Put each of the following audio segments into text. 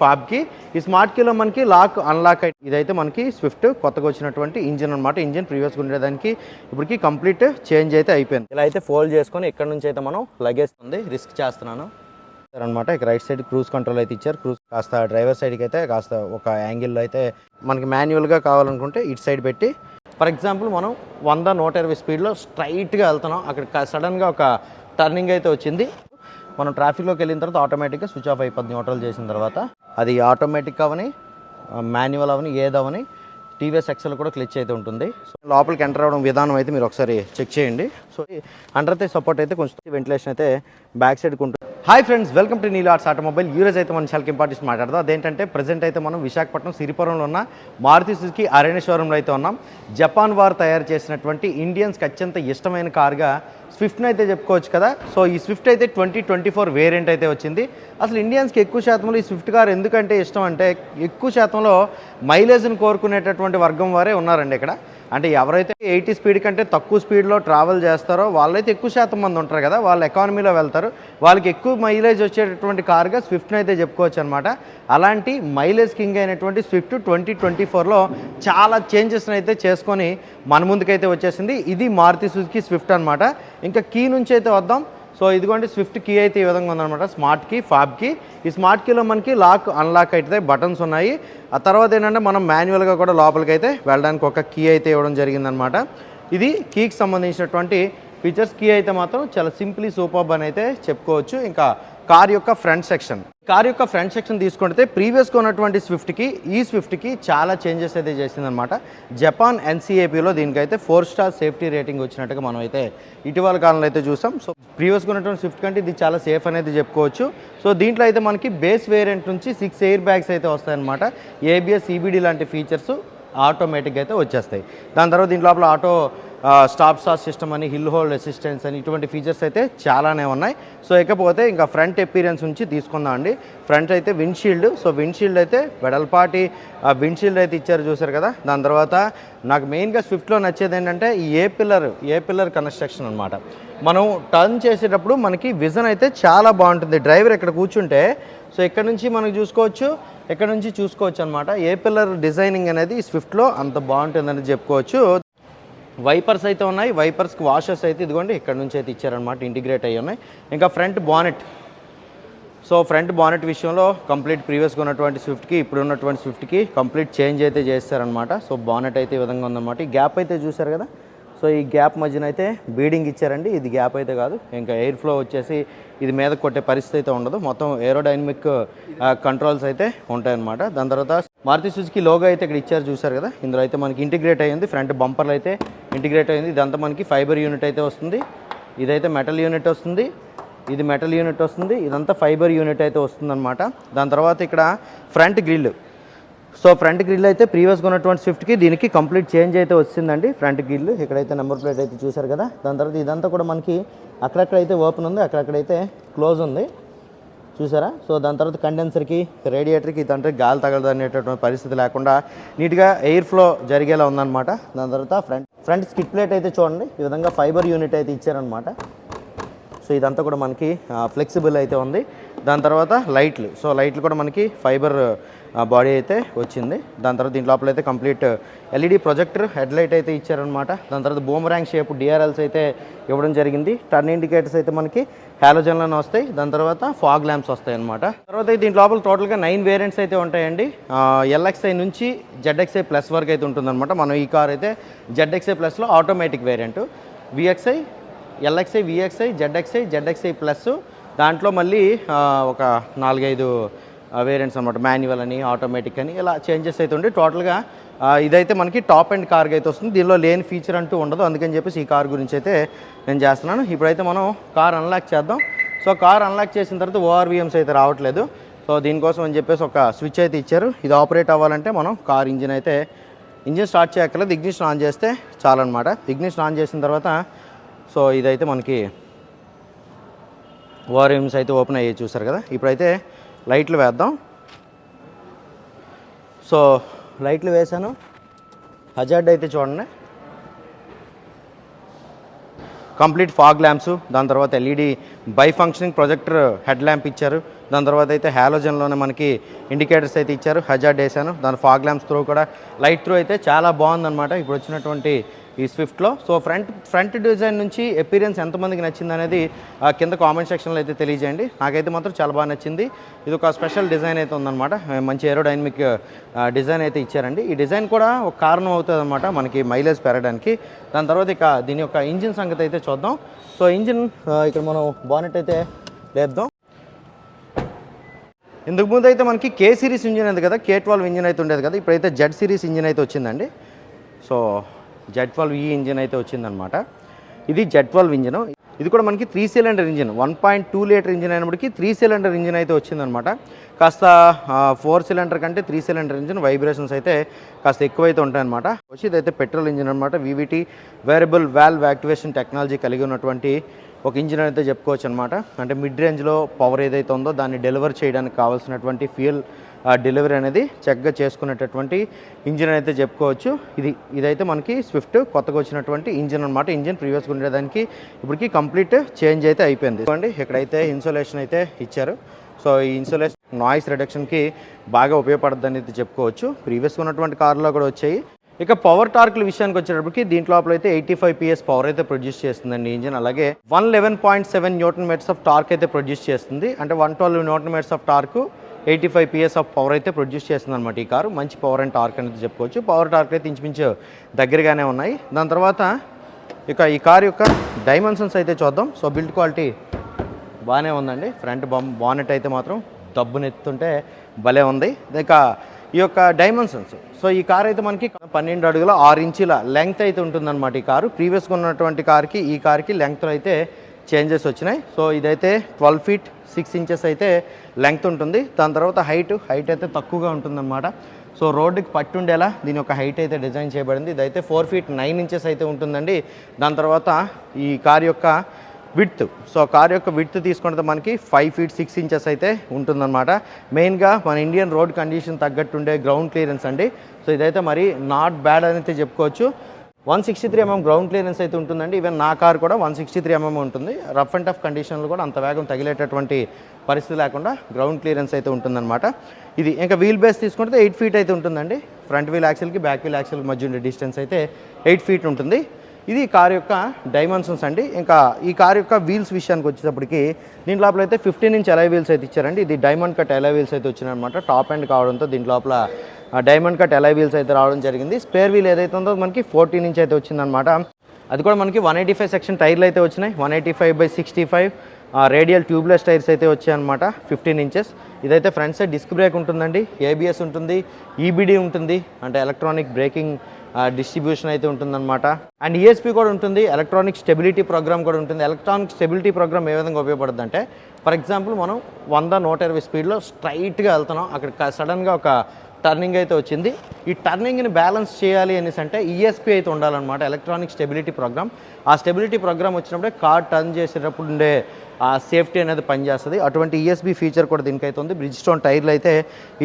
ఫాబ్కి. ఈ స్మార్ట్ కీలో మనకి లాక్ అన్లాక్ అయి- ఇదైతే మనకి స్విఫ్ట్ కొత్తగా వచ్చినటువంటి ఇంజిన్ అనమాట ఇంజిన్ ప్రీవియస్గా ఉండేదానికి ఇప్పటికి కంప్లీట్ చేంజ్ అయితే అయిపోయింది. ఇలా అయితే ఫోల్డ్ చేసుకొని ఇక్కడ నుంచి అయితే మనం లగేజ్ ఉంది రిస్క్ చేస్తున్నాను. అనమాట ఇక రైట్ సైడ్ క్రూజ్ కంట్రోల్ అయితే ఇచ్చారు. క్రూజ్ కాస్త డ్రైవర్ సైడ్కి అయితే కాస్త ఒక యాంగిల్లో అయితే మనకి మాన్యువల్గా కావాలనుకుంటే ఇటు సైడ్ పెట్టి ఫర్ ఎగ్జాంపుల్ మనం వంద నూట ఇరవై స్పీడ్లో స్ట్రైట్గా వెళ్తున్నాం. అక్కడ సడన్గా ఒక టర్నింగ్ అయితే వచ్చింది. మనం ట్రాఫిక్లోకి వెళ్ళిన తర్వాత ఆటోమేటిక్గా స్విచ్ ఆఫ్ అయిపోద్ది న్యూట్రల్ చేసిన తర్వాత. అది ఆటోమేటిక్ అవని మాన్యువల్ అవని ఏదవని టీవీఎస్ ఎక్సెల్ కూడా క్లిచ్ అయితే ఉంటుంది. సో లోపలికి ఎంటర్ అవ్వడం విధానం అయితే మీరు ఒకసారి చెక్ చేయండి. సో అండర్ అయితే సపోర్ట్ అయితే కొంచెం వెంటిలేషన్ అయితే బ్యాక్ సైడ్కి ఉంటుంది. Hi friends welcome to Neel arts automobile. యూరేజ్ అయితే మనం చాలా ఇంపార్టెంట్ మాట్లాడదాం. అదేంటంటే ప్రజెంట్ అయితే మనం విశాఖపట్నం సిరిపురంలో ఉన్న మారుతి సుజుకి అరణ్య షోరూంలో అయితే ఉన్నాం. జపాన్ వారు తయారు చేసినటువంటి ఇండియన్స్కి అత్యంత ఇష్టమైన కార్గా స్విఫ్ట్ని అయితే చెప్పుకోవచ్చు కదా. సో ఈ స్విఫ్ట్ అయితే ట్వంటీ ట్వంటీ ఫోర్ వేరియంట్ అయితే వచ్చింది. అసలు ఇండియన్స్కి ఎక్కువ శాతంలో ఈ స్విఫ్ట్ కార్ ఎందుకంటే ఇష్టం అంటే ఎక్కువ శాతంలో మైలేజ్ని కోరుకునేటటువంటి వర్గం వారే ఉన్నారండి ఇక్కడ. అంటే ఎవరైతే ఎయిటీ స్పీడ్ కంటే తక్కువ స్పీడ్లో ట్రావెల్ చేస్తారో వాళ్ళైతే ఎక్కువ శాతం మంది ఉంటారు కదా వాళ్ళు ఎకానమీలో వెళ్తారు. వాళ్ళకి ఎక్కువ మైలేజ్ వచ్చేటటువంటి కార్గా స్విఫ్ట్ని అయితే చెప్పుకోవచ్చు అనమాట అలాంటి మైలేజ్ కింగ్ అయినటువంటి స్విఫ్ట్ ట్వంటీ ట్వంటీ ఫోర్లో చాలా చేంజెస్ని అయితే చేసుకొని మన ముందుకైతే వచ్చేసింది. ఇది మారుతి సుజుకి స్విఫ్ట్ అనమాట ఇంకా కీ నుంచి అయితే వద్దాం. సో ఇదిగోండి స్విఫ్ట్ కీ అయితే ఈ విధంగా ఉందన్నమాట. స్మార్ట్ కీ ఫాబ్ కీ ఈ స్మార్ట్ కీలో మనకి లాక్ అన్లాక్ అయితే బటన్స్ ఉన్నాయి. ఆ తర్వాత ఏంటంటే మనం మాన్యువల్గా కూడా లోపలికి అయితే వెళ్ళడానికి ఒక కీ అయితే ఇవ్వడం జరిగిందనమాట ఇది కీకి సంబంధించినటువంటి ఫీచర్స్ కీ అయితే మాత్రం చాలా సింప్లీ సూపర్బ్ అని అయితే చెప్పుకోవచ్చు. ఇంకా కార్ యొక్క ఫ్రంట్ సెక్షన్. కార్ యొక్క ఫ్రంట్ సెక్షన్ తీసుకుంటే ప్రీవియస్గా ఉన్నటువంటి స్విఫ్ట్కి ఈ స్విఫ్ట్కి చాలా చేంజెస్ అయితే చేసిందనమాట జపాన్ ఎన్సీఏపీలో దీనికైతే ఫోర్ స్టార్ సేఫ్టీ రేటింగ్ వచ్చినట్టుగా మనం అయితే ఇటీవల కాలంలో అయితే చూసాం. సో ప్రీవియస్గా ఉన్నటువంటి స్విఫ్ట్ కంటే ఇది చాలా సేఫ్ అనేది చెప్పుకోవచ్చు. సో దీంట్లో అయితే మనకి బేస్ వేరియంట్ నుంచి సిక్స్ ఎయిర్ బ్యాగ్స్ అయితే వస్తాయన్నమాట. ఏబిఎస్ ఈబీడీ లాంటి ఫీచర్స్. ఆటోమేటిక్గా అయితే వచ్చేస్తాయి. దాని తర్వాత దీని లోపల ఆటో స్టాప్ స్టార్ సిస్టమ్ అని హిల్ హోల్డ్ అసిస్టెన్స్ అని ఇటువంటి ఫీచర్స్ అయితే చాలానే ఉన్నాయి. సో ఇకపోతే ఇంకా ఫ్రంట్ ఎపీరియన్స్ నుంచి తీసుకుందాం అండి. ఫ్రంట్ అయితే విండ్షీల్డ్ సో విండ్షీల్డ్ అయితే వెడల్పాటి విండ్షీల్డ్ అయితే ఇచ్చారు చూసారు కదా? దాని తర్వాత నాకు మెయిన్గా స్విఫ్ట్లో నచ్చేది ఏంటంటే A pillar A pillar construction అనమాట మనం టర్న్ చేసేటప్పుడు మనకి విజన్ అయితే చాలా బాగుంటుంది. డ్రైవర్ ఇక్కడ కూర్చుంటే సో ఇక్కడ నుంచి మనకు చూసుకోవచ్చు? ఇక్కడ నుంచి చూసుకోవచ్చు అనమాట ఏ పిల్లర్ డిజైనింగ్ అనేది స్విఫ్ట్లో అంత బాగుంటుందని చెప్పుకోవచ్చు. వైపర్స్ అయితే ఉన్నాయి. వైపర్స్కి వాషర్స్ అయితే ఇదిగోండి ఇక్కడ నుంచి అయితే ఇచ్చారనమాట ఇంటిగ్రేట్ అయ్యి ఉన్నాయి. ఇంకా front bonnet. So front bonnet విషయంలో కంప్లీట్ ప్రీవియస్గా ఉన్నటువంటి స్విఫ్ట్కి ఇప్పుడు ఉన్నటువంటి స్విఫ్ట్కి కంప్లీట్ చేంజ్ అయితే చేస్తారనమాట సో బానెట్ అయితే ఈ విధంగా ఉందన్నమాట. ఈ గ్యాప్ అయితే చూసారు కదా? సో ఈ గ్యాప్ మధ్యన అయితే బీడింగ్ ఇచ్చారండి. ఇది గ్యాప్ అయితే కాదు. ఇంకా ఎయిర్ ఫ్లో వచ్చేసి ఇది మీద కొట్టే పరిస్థితి అయితే ఉండదు. మొత్తం ఏరోడైనమిక్ కంట్రోల్స్ అయితే ఉంటాయన్నమాట. దాని తర్వాత మారుతి సుజుకి లోగో అయితే ఇక్కడ ఇచ్చారు చూసారు కదా? ఇందులో అయితే మనకి ఇంటిగ్రేట్ అయ్యింది ఫ్రంట్ బంపర్లు అయితే ఇంటిగ్రేట్ అయ్యింది ఇదంతా మనకి ఫైబర్ యూనిట్ అయితే వస్తుంది. ఇదైతే మెటల్ యూనిట్ వస్తుంది. ఇది మెటల్ యూనిట్ వస్తుంది. ఇదంతా ఫైబర్ యూనిట్ అయితే వస్తుందన్నమాట. దాని తర్వాత ఇక్కడ front grill. So front grill అయితే ప్రీవియస్గా ఉన్నటువంటి స్విఫ్ట్కి దీనికి కంప్లీట్ చేంజ్ అయితే వచ్చిందండి. ఫ్రంట్ గ్రిల్ ఇక్కడైతే నెంబర్ ప్లేట్ అయితే చూసారు కదా. దాని తర్వాత ఇదంతా కూడా మనకి అక్కడక్కడైతే ఓపెన్ ఉంది అక్కడక్కడైతే క్లోజ్ ఉంది. చూసారా సో దాని తర్వాత కండెన్సర్కి రేడియేటర్కి ఇదంటే గాలి తగలదు అనేటటువంటి పరిస్థితి లేకుండా నీట్గా ఎయిర్ ఫ్లో జరిగేలా ఉందన్నమాట. దాని తర్వాత ఫ్రంట్ ఫ్రంట్ స్కిట్ ప్లేట్ అయితే చూడండి. ఈ విధంగా ఫైబర్ యూనిట్ అయితే ఇచ్చారనమాట సో ఇదంతా కూడా మనకి ఫ్లెక్సిబుల్ అయితే ఉంది. దాని తర్వాత లైట్లు. సో లైట్లు కూడా మనకి ఫైబర్ బాడీ అయితే వచ్చింది. దాని తర్వాత దీని లోపల అయితే complete LED projector head light అయితే ఇచ్చారనమాట దాని తర్వాత బూమ్ ర్యాంక్ షేప్ డిఆర్ఎల్స్ అయితే ఇవ్వడం జరిగింది. టర్న్ ఇండికేటర్స్ అయితే మనకి హ్యాలోజన్లను వస్తాయి. దాని తర్వాత ఫాగ్ ల్యాంప్స్ వస్తాయి అనమాట తర్వాత దీని లోపల టోటల్గా నైన్ వేరియంట్స్ అయితే ఉంటాయండి. ఎల్ఎక్స్ఐ నుంచి జెడ్ఎక్స్ఐ ప్లస్ వరకు అయితే ఉంటుందన్నమాట. మనం ఈ కార్ అయితే జెడ్ఎక్స్ఐ ప్లస్లో automatic variant. VXI LXI VXI ZXI ZXI plus దాంట్లో మళ్ళీ ఒక నాలుగైదు వేరియంట్స్ అనమాట మాన్యువల్ అని ఆటోమేటిక్ అని ఇలా చేంజెస్ అయితే ఉండి టోటల్గా ఇదైతే మనకి టాప్ అండ్ కార్గా అయితే వస్తుంది. దీనిలో లేని ఫీచర్ అంటూ ఉండదు. అందుకని చెప్పేసి ఈ కార్ గురించి అయితే నేను చేస్తున్నాను. ఇప్పుడైతే మనం కార్ అన్లాక్ చేద్దాం. సో కార్ అన్లాక్ చేసిన తర్వాత ఓఆర్విఎమ్స్ అయితే రావట్లేదు. సో దీనికోసం అని చెప్పేసి ఒక స్విచ్ అయితే ఇచ్చారు. ఇది ఆపరేట్ అవ్వాలంటే మనం కార్ ఇంజిన్ అయితే ఇంజిన్ స్టార్ట్ చేయక్కర్లేదు. ఇగ్నిషన్ ఆన్ చేస్తే చాలన్నమాట. ఇగ్నిషన్ ఆన్ చేసిన తర్వాత సో ఇదైతే మనకి ఓఆర్ఎమ్స్ అయితే ఓపెన్ అయ్యి చూసారు కదా? ఇప్పుడైతే లైట్లు వేద్దాం. సో లైట్లు వేసాను హజార్డ్ అయితే చూడండి. కంప్లీట్ ఫాగ్ ల్యాంప్స్ దాని తర్వాత LED bi functioning projector head lamp ఇచ్చారు. దాని తర్వాత అయితే హ్యాలోజన్లోనే మనకి ఇండికేటర్స్ అయితే ఇచ్చారు. హజార్డ్ వేసాను దాని ఫాగ్ ల్యాంప్స్ త్రూ కూడా లైట్ త్రూ అయితే చాలా బాగుందన్నమాట. ఇప్పుడు వచ్చినటువంటి ఈ స్విఫ్ట్లో సో ఫ్రంట్ ఫ్రంట్ డిజైన్ నుంచి ఎపీరియన్స్ ఎంతమందికి నచ్చింది అనేది కింద కామెంట్ సెక్షన్లో అయితే తెలియజేయండి. నాకైతే మాత్రం చాలా బాగా నచ్చింది. ఇది ఒక స్పెషల్ డిజైన్ అయితే ఉందన్నమాట. మంచి ఏరోడైనమిక్ డిజైన్ అయితే ఇచ్చారండి. ఈ డిజైన్ కూడా ఒక కారణం అవుతుంది అనమాట మనకి మైలేజ్ పెరగడానికి. దాని తర్వాత ఇక దీని యొక్క ఇంజిన్ సంగతి అయితే చూద్దాం. సో ఇంజిన్ ఇక్కడ మనం బానెట్ అయితే లేద్దాం ఇందుకు ముందు అయితే మనకి కే సిరీస్ ఇంజిన్ ఉంది కదా. కే ట్వెల్వ్ ఇంజిన్ అయితే ఉండేది కదా. ఇప్పుడైతే జెడ్ సిరీస్ ఇంజిన్ అయితే వచ్చిందండి. సో జెడ్ ట్వెల్వ్ ఈ ఇంజిన్ అయితే వచ్చిందనమాట ఇది జెడ్ ట్వెల్వ్ ఇంజిన్ ఇది కూడా మనకి three cylinder engine one point two litre engine అయినప్పటికీ త్రీ సిలిండర్ ఇంజిన్ అయితే వచ్చిందనమాట కాస్త ఫోర్ సిలిండర్ కంటే త్రీ సిలిండర్ ఇంజిన్ వైబ్రేషన్స్ అయితే కాస్త ఎక్కువైతే ఉంటాయన్నమాట. వచ్చి ఇదైతే పెట్రోల్ ఇంజిన్ అనమాట VVT variable valve activation technology కలిగి ఉన్నటువంటి ఒక ఇంజిన్ అయితే చెప్పుకోవచ్చు అనమాట అంటే మిడ్ రేంజ్లో పవర్ ఏదైతే ఉందో దాన్ని డెలివర్ చేయడానికి కావాల్సినటువంటి ఫ్యూయల్ డెలివరీ అనేది చక్కగా చేసుకునేటటువంటి ఇంజిన్ అయితే చెప్పుకోవచ్చు. ఇది ఇదైతే మనకి స్విఫ్ట్ కొత్తగా వచ్చినటువంటి ఇంజిన్ అనమాట ఇంజిన్ ప్రీవియస్గా ఉండేదానికి ఇప్పటికి కంప్లీట్ చేంజ్ అయితే అయిపోయింది. చూడండి ఇక్కడైతే ఇన్సులేషన్ అయితే ఇచ్చారు. సో ఈ ఇన్సులేషన్ నాయిస్ రిడక్షన్కి బాగా ఉపయోగపడుతుంది అనేది చెప్పుకోవచ్చు. ప్రీవియస్గా ఉన్నటువంటి కార్లో కూడా వచ్చాయి. ఇక పవర్ టార్క్ల విషయానికి వచ్చేటప్పటికి దీంట్లో లోపల అయితే ఎయిటీ ఫైవ్ పిఎస్ పవర్ అయితే ప్రొడ్యూస్ చేస్తుందండి ఇంజిన్ అలాగే one eleven point seven newton metres of torque అయితే ప్రొడ్యూస్ చేస్తుంది. అంటే one twelve newton metres of torque eighty five PS of power అయితే ప్రొడ్యూస్ చేస్తుంది అనమాట ఈ కారు. మంచి పవర్ అండ్ టార్క్ అనేది చెప్పుకోవచ్చు. పవర్ టార్క్ అయితే ఇంచుమించు దగ్గరగానే ఉన్నాయి. దాని తర్వాత ఇక ఈ కార్ యొక్క డైమెన్షన్స్ అయితే చూద్దాం. సో బిల్డ్ క్వాలిటీ బాగానే ఉందండి. ఫ్రంట్ బమ్ బానెట్ అయితే మాత్రం దబ్బునెత్తుంటే భలే ఉంది. ఇక ఈ యొక్క డైమెన్షన్స్ సో ఈ కార్ అయితే మనకి పన్నెండు అడుగుల ఆరు ఇంచుల లెంగ్త్ అయితే ఉంటుందన్నమాట ఈ కారు. ప్రీవియస్గా ఉన్నటువంటి కార్కి ఈ కార్కి లెంగ్త్లో అయితే చేంజెస్ వచ్చినాయి. సో ఇదైతే ట్వెల్వ్ ఫీట్ సిక్స్ ఇంచెస్ అయితే లెంగ్త్ ఉంటుంది. దాని తర్వాత హైట్ హైట్ అయితే తక్కువగా ఉంటుందన్నమాట. సో రోడ్డుకి పట్టుండేలా దీని యొక్క హైట్ అయితే డిజైన్ చేయబడింది. ఇదైతే ఫోర్ ఫీట్ నైన్ ఇంచెస్ అయితే ఉంటుందండి. దాని తర్వాత ఈ కార్ యొక్క విడ్త్. సో కార్ యొక్క విడ్త్ తీసుకుంటే మనకి ఫైవ్ ఫీట్ సిక్స్ ఇంచెస్ అయితే ఉంటుందన్నమాట. మెయిన్గా మన ఇండియన్ రోడ్ కండిషన్ తగ్గట్టు ఉండే గ్రౌండ్ క్లియరెన్స్ అండి. సో ఇదైతే మరి నాట్ బ్యాడ్ అని అయితే చెప్పుకోవచ్చు. One sixty three mm ground clearance అయితే ఉంటుందండి. ఈవెన్ నా కార్ కూడా వన్ సిక్స్టీ త్రీ ఎంఎం ఉంటుంది. రఫ్ అండ్ టఫ్ కండిషన్లు కూడా అంత వేగం తగిలేటటువంటి పరిస్థితి లేకుండా గ్రౌండ్ క్లియరెన్స్ అయితే ఉంటుందన్నమాట. ఇది ఇంకా వీల్ బేస్ తీసుకుంటే ఎయిట్ ఫీట్ అయితే ఉంటుందండి. ఫ్రంట్ వీల్ యాక్సిల్కి బ్యాక్ వీల్ యాక్సిల్కి మధ్య ఉండే డిస్టెన్స్ అయితే ఎయిట్ ఫీట్ ఉంటుంది. ఇది కార్ యొక్క డైమెన్షన్స్ అండి. ఇంకా ఈ కార్ యొక్క వీల్స్ విషయానికి వచ్చేటప్పటికి దీని లోపల అయితే ఫిఫ్టీన్ ఇంచ్ ఎలై వీల్స్ అయితే ఇచ్చారండి. ఇది డైమండ్ కట్ ఎలై వీల్స్ అయితే వచ్చినాయన్నమాట టాప్ ఎండ్ కావడంతో దీని లోపల డైమండ్ కట్ ఎలా వీల్స్ అయితే రావడం జరిగింది. స్పేర్ వీల్ ఏదైతే ఉందో మనకి ఫోర్టీన్ ఇంచ్ అయితే వచ్చిందనమాట అది కూడా మనకి వన్ ఎయిటీ ఫైవ్ సెక్షన్ టైర్లు అయితే వచ్చినాయి. One eighty five by sixty five radial tubeless tyres అయితే వచ్చాయన్నమాట ఫిఫ్టీన్ ఇంచెస్ ఇదైతే ఫ్రంట్ సైడ్ డిస్క్ బ్రేక్ ఉంటుందండి ఏబిఎస్ ఉంటుంది ఈబిడి ఉంటుంది అంటే ఎలక్ట్రానిక్ బ్రేకింగ్ డిస్ట్రిబ్యూషన్ అయితే ఉంటుందన్నమాట. అండ్ ఈఎస్పి కూడా ఉంటుంది ఎలక్ట్రానిక్ స్టెబిలిటీ ప్రోగ్రామ్ కూడా ఉంటుంది. ఎలక్ట్రానిక్ స్టెబిలిటీ ప్రోగ్రామ్ ఏ విధంగా ఉపయోగపడుతుంది అంటే ఫర్ ఎగ్జాంపుల్ మనం వంద నూట ఇరవై స్పీడ్లో స్ట్రైట్గా వెళ్తున్నాం. అక్కడ సడన్గా ఒక టర్నింగ్ అయితే వచ్చింది. ఈ టర్నింగ్ని బ్యాలెన్స్ చేయాలి అనేసి అంటే ఈఎస్పి అయితే ఉండాలన్నమాట ఎలక్ట్రానిక్ స్టెబిలిటీ ప్రోగ్రామ్ ఆ స్టెబిలిటీ ప్రోగ్రామ్ వచ్చినప్పుడే కార్ టర్న్ చేసేటప్పుడు ఉండే ఆ సేఫ్టీ అనేది పనిచేస్తుంది. అటువంటి ఈఎస్బి ఫీచర్ కూడా దీనికైతే ఉంది. బ్రిడ్జ్ స్టోన్ టైర్లు అయితే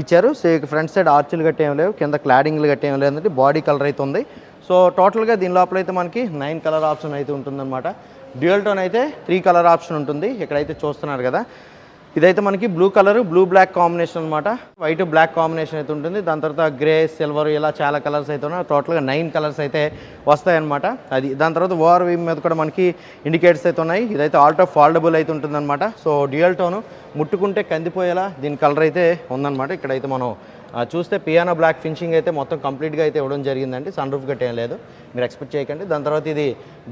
ఇచ్చారు. సో ఫ్రంట్ సైడ్ ఆర్చులు ఏం లేవు కింద క్లాడింగ్లు కట్టేం లేదంటే బాడీ కలర్ అయితే ఉంది. సో టోటల్గా దీని లోపల అయితే మనకి నైన్ కలర్ ఆప్షన్ అయితే ఉంటుందన్నమాట. డ్యూయల్ టోన్ అయితే త్రీ కలర్ ఆప్షన్ ఉంటుంది. ఇక్కడైతే చూస్తున్నారు కదా. ఇదైతే మనకి blue colour blue black combination అనమాట వైట్ బ్లాక్ కాంబినేషన్ అయితే ఉంటుంది. దాని తర్వాత గ్రే సిల్వర్ ఇలా చాలా కలర్స్ అయితే ఉన్నాయి. టోటల్గా నైన్ కలర్స్ అయితే వస్తాయన్నమాట. అది దాని తర్వాత ఓఆర్ వీమ్ మీద కూడా మనకి ఇండికేటర్స్ అయితే ఉన్నాయి. ఇదైతే ఆల్టో ఫాల్డబుల్ అయితే ఉంటుందన్నమాట. సో డ్యూయల్ టోను ముట్టుకుంటే కందిపోయేలా దీని కలర్ అయితే ఉందన్నమాట. ఇక్కడైతే మనం చూస్తే పియానో బ్లాక్ ఫినిషింగ్ అయితే మొత్తం కంప్లీట్గా అయితే ఇవ్వడం జరిగిందండి. సన్ రూఫ్ గట్టేం లేదు. మీరు ఎక్స్పెక్ట్ చేయకండి. దాని తర్వాత ఇది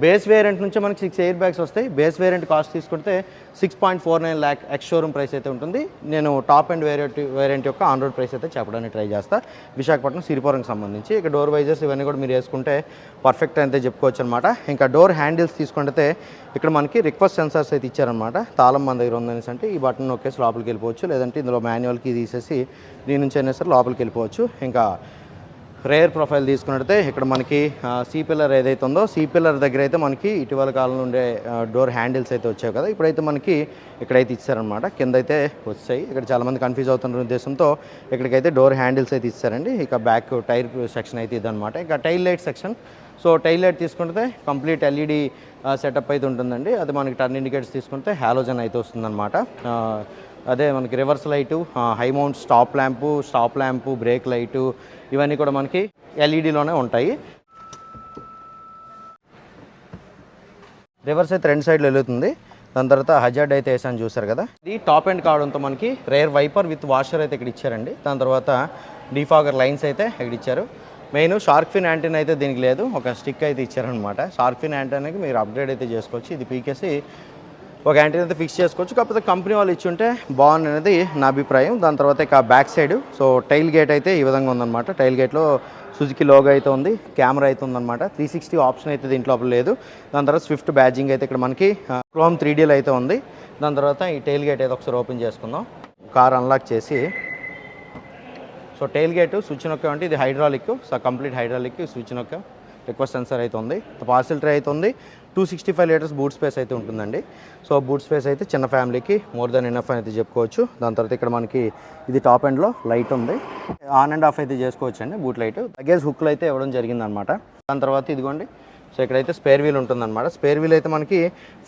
బేస్ వేరియంట్ నుంచి మనకి సిక్స్ ఎయిర్ బ్యాగ్స్ వస్తాయి. బేస్ వేరియంట్ కాస్ట్ తీసుకుంటే six point four nine lakh ex showroom price అయితే ఉంటుంది. నేను టాప్ అండ్ వేరియంట్ వేరియంట్ యొక్క ఆన్ రోడ్ ప్రైస్ అయితే చెప్పడానికి ట్రై చేస్తా. విశాఖపట్నం సిరిపురంకి సంబంధించి. ఇక డోర్ వైజర్స్ ఇవన్నీ కూడా మీరు వేసుకుంటే పర్ఫెక్ట్ అయితే చెప్పుకోవచ్చు అనమాట ఇంకా డోర్ హ్యాండిల్స్ తీసుకుంటే ఇక్కడ మనకి రిక్వెస్ట్ సెన్సార్స్ అయితే ఇచ్చారనమాట తాళం మన దగ్గర ఉందనేసి అంటే ఈ బటన్ నొక్కేసి లోపలికి వెళ్ళిపోవచ్చు. లేదంటే ఇందులో మాన్యువల్కి తీసేసి దీని నుంచి అయినా సరే లోపలికి వెళ్ళిపోవచ్చు. ఇంకా రేర్ ప్రొఫైల్ తీసుకున్నట్టయితే ఇక్కడ మనకి సీ పిల్లర్ ఏదైతే ఉందో సీ పిల్లర్ దగ్గర అయితే మనకి ఇటీవల కాలంలో ఉండే డోర్ హ్యాండిల్స్ అయితే వచ్చాయి కదా. ఇప్పుడైతే మనకి ఇక్కడైతే ఇచ్చారనమాట కింద అయితే వచ్చాయి. ఇక్కడ చాలామంది కన్ఫ్యూజ్ అవుతున్న ఉద్దేశంతో ఇక్కడికైతే డోర్ హ్యాండిల్స్ అయితే ఇచ్చారండి. ఇక బ్యాక్ టైర్ సెక్షన్ అయితే ఇదనమాట ఇక tail light section. So tail light తీసుకుంటే కంప్లీట్ ఎల్ఈడి సెటప్ అయితే ఉంటుందండి. అది మనకి టర్న్ ఇండికేటర్స్ తీసుకుంటే హ్యాలోజన్ అయితే వస్తుందన్నమాట. అదే మనకి reverse light high mount stop lamp stop lamp brake light ఇవన్నీ కూడా మనకి ఎల్ఈడిలోనే ఉంటాయి. రివర్స్ అయితే రెండు సైడ్లు వెళ్తుంది దాని తర్వాత హజార్డ్ అయితే వేసాను చూసారు కదా. ఇది టాప్ ఎండ్ కావడంతో మనకి రేర్ వైపర్ విత్ వాషర్ అయితే ఇక్కడ ఇచ్చారండి. దాని తర్వాత డిఫాగర్ లైన్స్ అయితే ఇక్కడ ఇచ్చారు. మెయిన్ షార్క్ ఫిన్ యాంటీన్ అయితే దీనికి లేదు. ఒక స్టిక్ అయితే ఇచ్చారనమాట షార్క్ ఫిన్ యాంటీనాకి మీరు అప్గ్రేడ్ అయితే చేసుకోవచ్చు. ఇది పీకేసి ఒక యాంటీన్ అయితే ఫిక్స్ చేసుకోవచ్చు. కాకపోతే కంపెనీ వాళ్ళు ఇచ్చి ఉంటే బాగుంది అనేది నా అభిప్రాయం. దాని తర్వాత ఇక back side so tail gate అయితే ఈ విధంగా ఉందన్నమాట. టైల్ గేట్లో సుజుకి లోగో అయితే ఉంది కెమెరా అయితే ఉందన్నమాట. త్రీ సిక్స్టీ ఆప్షన్ అయితే దీంట్లో లేదు. దాని తర్వాత స్విఫ్ట్ బ్యాజింగ్ అయితే ఇక్కడ మనకి క్రోమ్ త్రీ డీల్ అయితే ఉంది. దాని తర్వాత ఈ టైల్ గేట్ అయితే ఒకసారి ఓపెన్ చేసుకుందాం. కార్ అన్లాక్ చేసి. సో టైల్ గేట్ స్విచ్ నొక్క అంటే ఇది hydraulic so complete hydraulic switch నొక్క. రిక్వెస్ట్ సెన్సర్ అయితే ఉంది. పార్సిల్ ట్రే అయితే ఉంది. Two sixty five litres boot space అయితే ఉంటుందండి. సో బూట్ స్పేస్ అయితే చిన్న ఫ్యామిలీకి మోర్ దెన్ ఎనఫ్ అయితే చెప్పుకోవచ్చు. దాని తర్వాత ఇక్కడ మనకి ఇది టాప్ ఎండ్లో లైట్ ఉంది. ఆన్ అండ్ ఆఫ్ అయితే చేసుకోవచ్చు అండి బూట్ లైట్. లగేజ్ హుక్లు అయితే ఇవ్వడం జరిగిందనమాట. దాని తర్వాత ఇదిగోండి. సో ఇక్కడైతే స్పేర్ వీల్ ఉంటుందన్నమాట. స్పేర్ వీల్ అయితే మనకి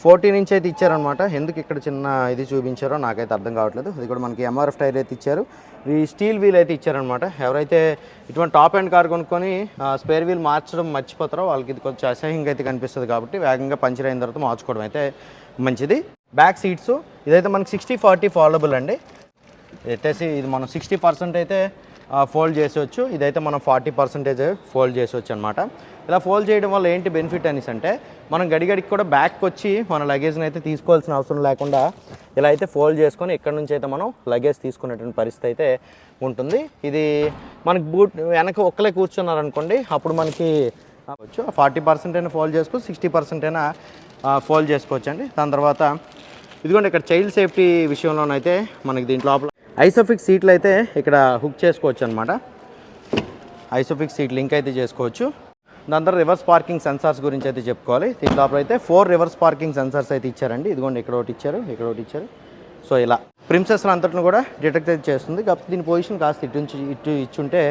ఫోర్టీన్ ఇంచ్ అయితే ఇచ్చారనమాట ఎందుకు ఇక్కడ చిన్న ఇది చూపించారో నాకైతే అర్థం కావట్లేదు. ఇది కూడా మనకి ఎంఆర్ఎఫ్ టైర్ అయితే ఇచ్చారు. ఈ స్టీల్ వీల్ అయితే ఇచ్చారనమాట ఎవరైతే ఇటువంటి టాప్ అండ్ కార్ కొనుక్కొని స్పేర్ వీల్ మార్చడం మర్చిపోతారో వాళ్ళకి ఇది కొంచెం అసహ్యంగా అయితే కనిపిస్తుంది కాబట్టి వేగంగా పంచర్ అయిన తర్వాత మార్చుకోవడం అయితే మంచిది. బ్యాక్ సీట్స్ ఇదైతే మనకి సిక్స్టీ ఫార్టీ ఫాలోబుల్ అండి. ఎత్తేసి ఇది మనం సిక్స్టీ పర్సెంట్ అయితే ఫోల్డ్ చేసేవచ్చు ఇదైతే మనం ఫార్టీ పర్సెంటేజ్ ఫోల్డ్ చేసేవచ్చు అనమాట ఇలా ఫోల్డ్ చేయడం వల్ల ఏంటి బెనిఫిట్ అనేసి అంటే మనం గడిగడికి కూడా బ్యాక్ వచ్చి మన లగేజ్ని అయితే తీసుకోవాల్సిన అవసరం లేకుండా ఇలా అయితే ఫోల్డ్ చేసుకొని ఇక్కడ నుంచి అయితే మనం లగేజ్ తీసుకునేటువంటి పరిస్థితి అయితే ఉంటుంది. ఇది మనకి బూట్ వెనక ఒక్కలే కూర్చున్నారనుకోండి అప్పుడు మనకి వచ్చు ఫార్టీ పర్సెంట్ అయినా ఫోల్డ్ చేసుకో సిక్స్టీ పర్సెంట్ అయినా ఫోల్డ్ చేసుకోవచ్చు అండి దాని తర్వాత ఇదిగోండి ఇక్కడ చైల్డ్ సేఫ్టీ విషయంలోనైతే మనకి దీంట్లో లోపల ఐసోఫిక్స్ సీట్లు అయితే ఇక్కడ హుక్ చేసుకోవచ్చు అనమాట ఐసోఫిక్స్ సీట్ లింక్ అయితే చేసుకోవచ్చు. దాని తర్వాత రివర్స్ పార్కింగ్ సెన్సార్స్ గురించి అయితే చెప్పుకోవాలి. దీని లోపల అయితే ఫోర్ రివర్స్ పార్కింగ్ సెన్సార్స్ అయితే ఇచ్చారండి. ఇదిగోండి ఇక్కడ ఒకటి ఇచ్చారు ఇక్కడ ఒకటి ఇచ్చారు. సో ఇలా ప్రిన్సెస్ అంతటిని కూడా డిటెక్ట్ అయితే చేస్తుంది. కాకపోతే దీని పొజిషన్ కాస్త ఇటు నుంచి ఇటు ఇచ్చుంటే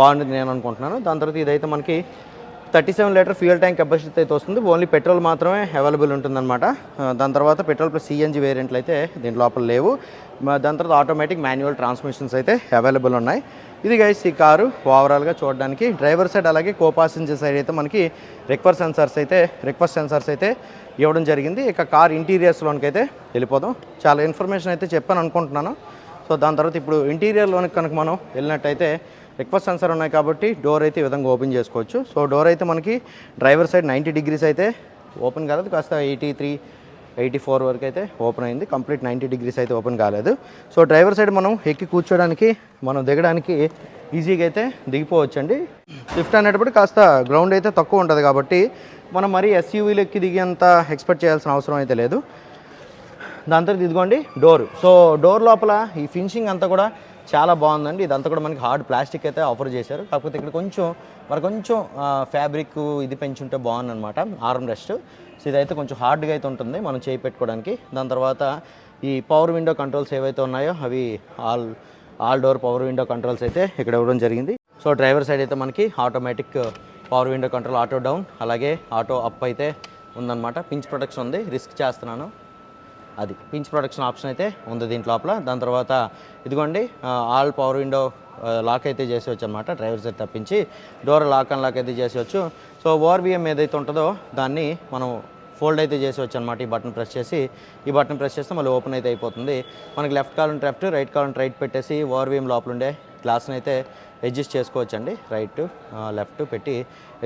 బాగుంటుంది నేను అనుకుంటున్నాను. దాని తర్వాత ఇదైతే మనకి thirty seven litre fuel tank capacity అయితే వస్తుంది. ఓన్లీ పెట్రోల్ మాత్రమే అవైలబుల్ ఉంటుందన్నమాట. దాని తర్వాత పెట్రోల్ ప్లస్ సిఎన్జి వేరియంట్లు అయితే దీని లోపల లేవు. దాని తర్వాత ఆటోమేటిక్ మాన్యువల్ ట్రాన్స్మిషన్స్ అయితే అవైలబుల్ ఉన్నాయి. ఇది గైస్ ఈ కారు ఓవరాల్గా చూడడానికి. డ్రైవర్ సైడ్ అలాగే కో పాసింజర్ సైడ్ అయితే మనకి రిక్వర్ సెన్సార్స్ అయితే రిక్వెస్ట్ సెన్సార్స్ అయితే ఇవ్వడం జరిగింది. ఇక కార్ ఇంటీరియర్స్లోనికి అయితే వెళ్ళిపోదాం. చాలా ఇన్ఫర్మేషన్ అయితే చెప్పాను అనుకుంటున్నాను. సో దాని తర్వాత ఇప్పుడు ఇంటీరియర్లోనికి కనుక మనం వెళ్ళినట్టయితే రిక్వెస్ట్ సెన్సర్ ఉన్నాయి కాబట్టి డోర్ అయితే ఈ విధంగా ఓపెన్ చేసుకోవచ్చు. సో డోర్ అయితే మనకి డ్రైవర్ సైడ్ నైంటీ డిగ్రీస్ అయితే ఓపెన్ కాదు. కాస్త ఎయిటీ త్రీ ఎయిటీ ఫోర్ వరకు అయితే ఓపెన్ అయింది. కంప్లీట్ నైంటీ డిగ్రీస్ అయితే ఓపెన్ కాలేదు. సో డ్రైవర్ సైడ్ మనం ఎక్కి కూర్చోడానికి మనం దిగడానికి ఈజీగా అయితే దిగిపోవచ్చండి. స్విఫ్ట్ అనేటప్పుడు కాస్త గ్రౌండ్ అయితే తక్కువ ఉంటుంది కాబట్టి మనం మరీ ఎస్యూవీలు ఎక్కి దిగేంత ఎక్స్పెక్ట్ చేయాల్సిన అవసరం అయితే లేదు. దాని తర్వాత ఇదిగోండి డోర్ సో డోర్ లోపల ఈ ఫినిషింగ్ అంతా కూడా చాలా బాగుందండి. ఇదంతా కూడా మనకి హార్డ్ ప్లాస్టిక్ అయితే ఆఫర్ చేశారు. కాకపోతే ఇక్కడ కొంచెం మరి కొంచెం ఫ్యాబ్రిక్ ఇది పెంచుంటే బాగుందనమాట ఆర్మ్ రెస్ట్. సో ఇదైతే కొంచెం హార్డ్గా అయితే ఉంటుంది మనం చేయి పెట్టుకోవడానికి. దాని తర్వాత ఈ పవర్ విండో కంట్రోల్స్ ఏవైతే ఉన్నాయో అవి all all door power window controls అయితే ఇక్కడ ఇవ్వడం జరిగింది. సో డ్రైవర్ సైడ్ అయితే మనకి automatic power window control auto down అలాగే ఆటో అప్ అయితే ఉందన్నమాట. పించ్ ప్రొటెక్షన్ ఉంది. రిస్క్ చేస్తున్నాను. అది పించ్ ప్రొటెక్షన్ ఆప్షన్ అయితే ఉంది దీంట్ లోపల. దాని తర్వాత ఇదిగోండి ఆల్ పవర్ విండో లాక్ అయితే చేసేవచ్చు అనమాట డ్రైవర్ సైడ్ తప్పించి డోర్ లాక్ అండ్ లాక్ అయితే చేసేవచ్చు సో ఓఆర్బిఎం ఏదైతే ఉంటుందో దాన్ని మనం ఫోల్డ్ అయితే చేసేవచ్చు అనమాట ఈ బటన్ ప్రెస్ చేసి ఈ బటన్ ప్రెస్ చేస్తే మళ్ళీ ఓపెన్ అయితే అయిపోతుంది. మనకి లెఫ్ట్ కాలం లెఫ్ట్ రైట్ కాలం రైట్ పెట్టేసి ఓఆర్బిఎం లోపల ఉండే గ్లాస్ని అయితే అడ్జస్ట్ చేసుకోవచ్చు అండి రైట్ లెఫ్ట్ పెట్టి